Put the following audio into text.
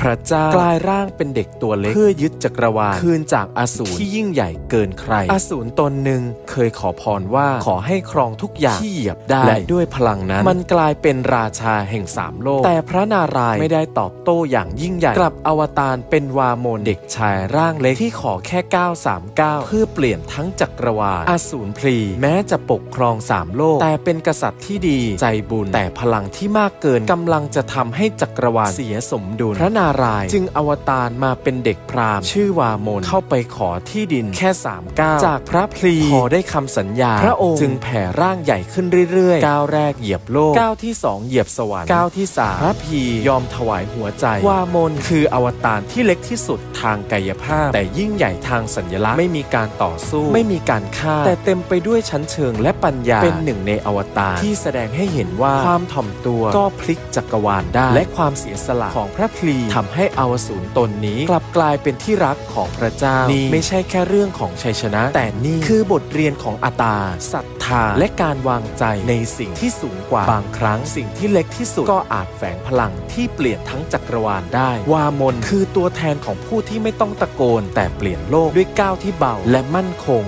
พระเจ้ากลายร่างเป็นเด็กตัวเล็ก เพื่อยึดจักรวาลคืนจากอสูรที่ยิ่งใหญ่เกินใคร อสูรตนหนึ่งเคยขอพรว่าขอให้ครองทุกอย่างที่เหยียบได้และด้วยพลังนั้น มันกลายเป็นราชาแห่งสามโลก แต่พระนารายณ์ไม่ได้ตอบโต้อย่างยิ่งใหญ่กลับอวตารเป็นวาโมนเด็กชายร่างเล็กที่ขอแค่ 939 เพื่อเปลี่ยนทั้งจักรวาลอสูรพลีแม้จะปกครองสามโลก แต่เป็นกษัตริย์ที่ดีใจบุญ แต่พลังที่มากเกินกำลังจะทำให้จักรวาลเสียสมดุลพระนารายณ์จึงอวตารมาเป็นเด็กพราหมณ์ ชื่อวาโมนเข้าไปขอที่ดินแค่3ก้าวจากพระพลีพอได้คำสัญญา พระองค์จึงแผ่ร่างใหญ่ขึ้นเรื่อยๆ ก้าวแรกเหยียบโลก ก้าวที่ 2 เหยียบสวรรค์ก้าวที่3พระพียอมถวายหัวใจ วามนคืออวตารที่เล็กที่สุดทางกายภาพ แต่ยิ่งใหญ่ทางสัญลักษณ์ไม่มีการต่อสู้ ไม่มีการฆ่า แต่เต็มไปด้วยชั้นเชิงและปัญญาเป็นหนึ่งในอวตารที่แสดงให้เห็นว่าความถ่อมตัวก็พลิกจักรวาลได้ และความเสียสละของพระพลีทำให้อวสูรตนนี้กลับกลายเป็นที่รักของพระเจ้านี่ไม่ใช่แค่เรื่องของชัยชนะ แต่นี่คือบทเรียนของอาตาศรัทธาและการวางใจในสิ่งที่สูงกว่าบางครั้ง สิ่งที่เล็กที่สุดก็อาจแฝงพลังที่เปลี่ยนทั้งจักรวาลได้ วามนคือตัวแทนของผู้ที่ไม่ต้องตะโกน แต่เปลี่ยนโลกด้วยก้าวที่เบาและมั่นคง